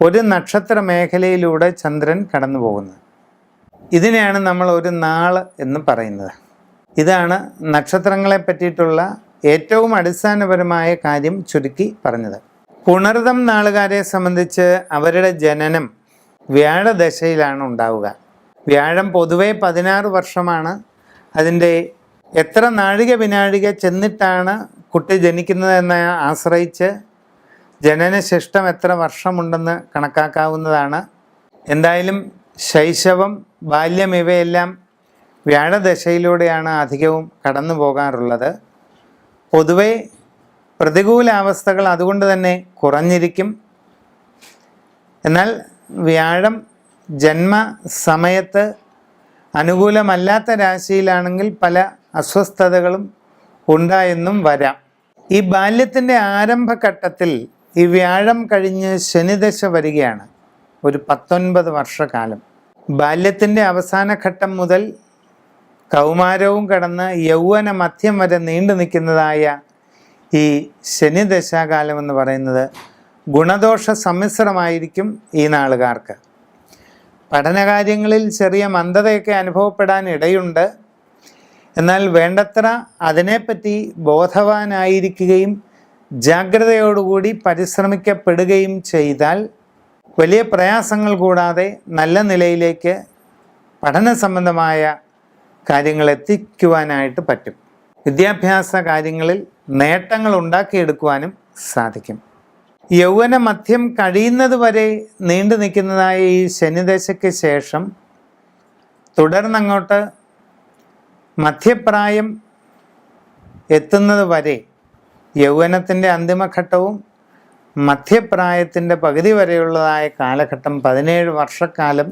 ഒരു നക്ഷത്ര മേഖലയിലൂടെ ചന്ദ്രൻ കടന്നു പോകുന്നത് ഇതിനെയാണ് നമ്മൾ ഒരു നാൾ എന്ന് പറയുന്നത്. ഇതാണ് നക്ഷത്രങ്ങളെ പറ്റിയിട്ടുള്ള ഏറ്റവും അടിസ്ഥാനപരമായ കാര്യം ചുരുക്കി പറഞ്ഞത്. പുണർതം നാളുകാരെ സംബന്ധിച്ച് അവരുടെ ജനനം വ്യാഴദശയിലാണ് ഉണ്ടാവുക. വ്യാഴം പൊതുവെ പതിനാറ് വർഷമാണ്. അതിന്റെ എത്ര നാഴിക വിനാഴിക ചെന്നിട്ടാണ് കുട്ടി ജനിക്കുന്നതെന്ന് ആശ്രയിച്ച് ജനനശിഷ്ടം എത്ര വർഷമുണ്ടെന്ന് കണക്കാക്കാവുന്നതാണ്. എന്തായാലും ശൈശവം ബാല്യം ഇവയെല്ലാം വ്യാഴദശയിലൂടെയാണ് അധികവും കടന്നു പോകാറുള്ളത്. പൊതുവെ പ്രതികൂലാവസ്ഥകൾ അതുകൊണ്ട് തന്നെ കുറഞ്ഞിരിക്കും. എന്നാൽ വ്യാഴം ജന്മ സമയത്ത് അനുകൂലമല്ലാത്ത രാശിയിലാണെങ്കിൽ പല അസ്വസ്ഥതകളും ഉണ്ടായെന്നും വരാം. ഈ ബാല്യത്തിന്റെ ആരംഭഘട്ടത്തിൽ ഈ വ്യാഴം കഴിഞ്ഞ് ശനിദശ വരികയാണ്. ഒരു പത്തൊൻപത് വർഷക്കാലം. ബാല്യത്തിന്റെ അവസാന ഘട്ടം മുതൽ കൗമാരവും കടന്ന് യൗവന മധ്യം വരെ നീണ്ടു നിൽക്കുന്നതായ ഈ ശനിദശാകാലം എന്ന് പറയുന്നത് ഗുണദോഷ സമ്മിശ്രമായിരിക്കും ഈ നാളുകാർക്ക്. പഠനകാര്യങ്ങളിൽ ചെറിയ മന്ദതയൊക്കെ അനുഭവപ്പെടാൻ ഇടയുണ്ട്. എന്നാൽ വേണ്ടത്ര അതിനെപ്പറ്റി ബോധവാനായിരിക്കുകയും ജാഗ്രതയോടുകൂടി പരിശ്രമിക്കപ്പെടുകയും ചെയ്താൽ വലിയ പ്രയാസങ്ങൾ കൂടാതെ നല്ല നിലയിലേക്ക് പഠന സംബന്ധമായ കാര്യങ്ങൾ എത്തിക്കുവാനായിട്ട് പറ്റും. വിദ്യാഭ്യാസ കാര്യങ്ങളിൽ നേട്ടങ്ങൾ ഉണ്ടാക്കിയെടുക്കുവാനും സാധിക്കും. യൗവന മധ്യം കഴിയുന്നത് വരെ നീണ്ടു നിൽക്കുന്നതായ ഈ ശനിദശയ്ക്ക് ശേഷം തുടർന്നങ്ങോട്ട് മധ്യപ്രായം എത്തുന്നത് വരെ യൗവനത്തിന്റെ അന്തിമഘട്ടവും മധ്യപ്രായത്തിന്റെ പകുതി വരെയുള്ളതായ കാലഘട്ടം പതിനേഴ് വർഷക്കാലം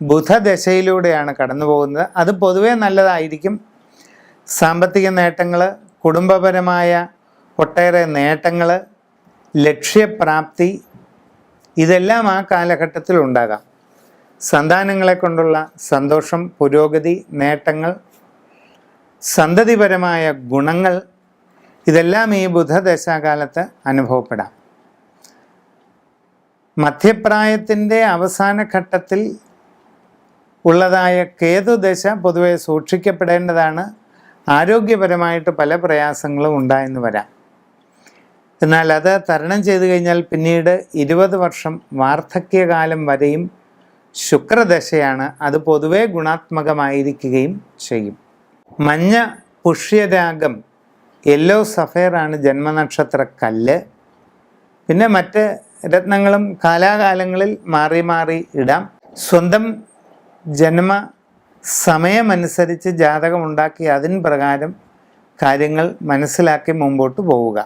ബുധദശയിലൂടെയാണ് കടന്നു പോകുന്നത് അത് പൊതുവേ നല്ലതായിരിക്കും. സാമ്പത്തിക നേട്ടങ്ങൾ കുടുംബപരമായ ഒട്ടേറെ നേട്ടങ്ങൾ ലക്ഷ്യപ്രാപ്തി ഇതെല്ലാം ആ കാലഘട്ടത്തിൽ ഉണ്ടാകാം. സന്താനങ്ങളെ കൊണ്ടുള്ള സന്തോഷം പുരോഗതി നേട്ടങ്ങൾ സന്തതിപരമായ ഗുണങ്ങൾ ഇതെല്ലാം ഈ ബുധദശാകാലത്ത് അനുഭവപ്പെടാം. മധ്യപ്രായത്തിന്റെ അവസാന ഘട്ടത്തിൽ ഉള്ളതായ കേതുദശ പൊതുവെ സൂക്ഷിക്കപ്പെടേണ്ടതാണ്. ആരോഗ്യപരമായിട്ട് പല പ്രയാസങ്ങളും ഉണ്ടായെന്ന് വരാം. എന്നാൽ അത് തരണം ചെയ്തു കഴിഞ്ഞാൽ പിന്നീട് ഇരുപത് വർഷം വാർദ്ധക്യകാലം വരെയും ശുക്രദശയാണ് അത് പൊതുവെ ഗുണാത്മകമായിരിക്കുകയും ചെയ്യും. മഞ്ഞ പുഷ്യരാഗം യെല്ലോ ആണ് ജന്മനക്ഷത്ര കല്ല്. പിന്നെ മറ്റ് രത്നങ്ങളും കാലാകാലങ്ങളിൽ മാറി മാറി ഇടാം. സ്വന്തം ജന്മ സമയമനുസരിച്ച് ജാതകം ഉണ്ടാക്കി അതിൻ പ്രകാരം കാര്യങ്ങൾ മനസ്സിലാക്കി മുമ്പോട്ട് പോവുക.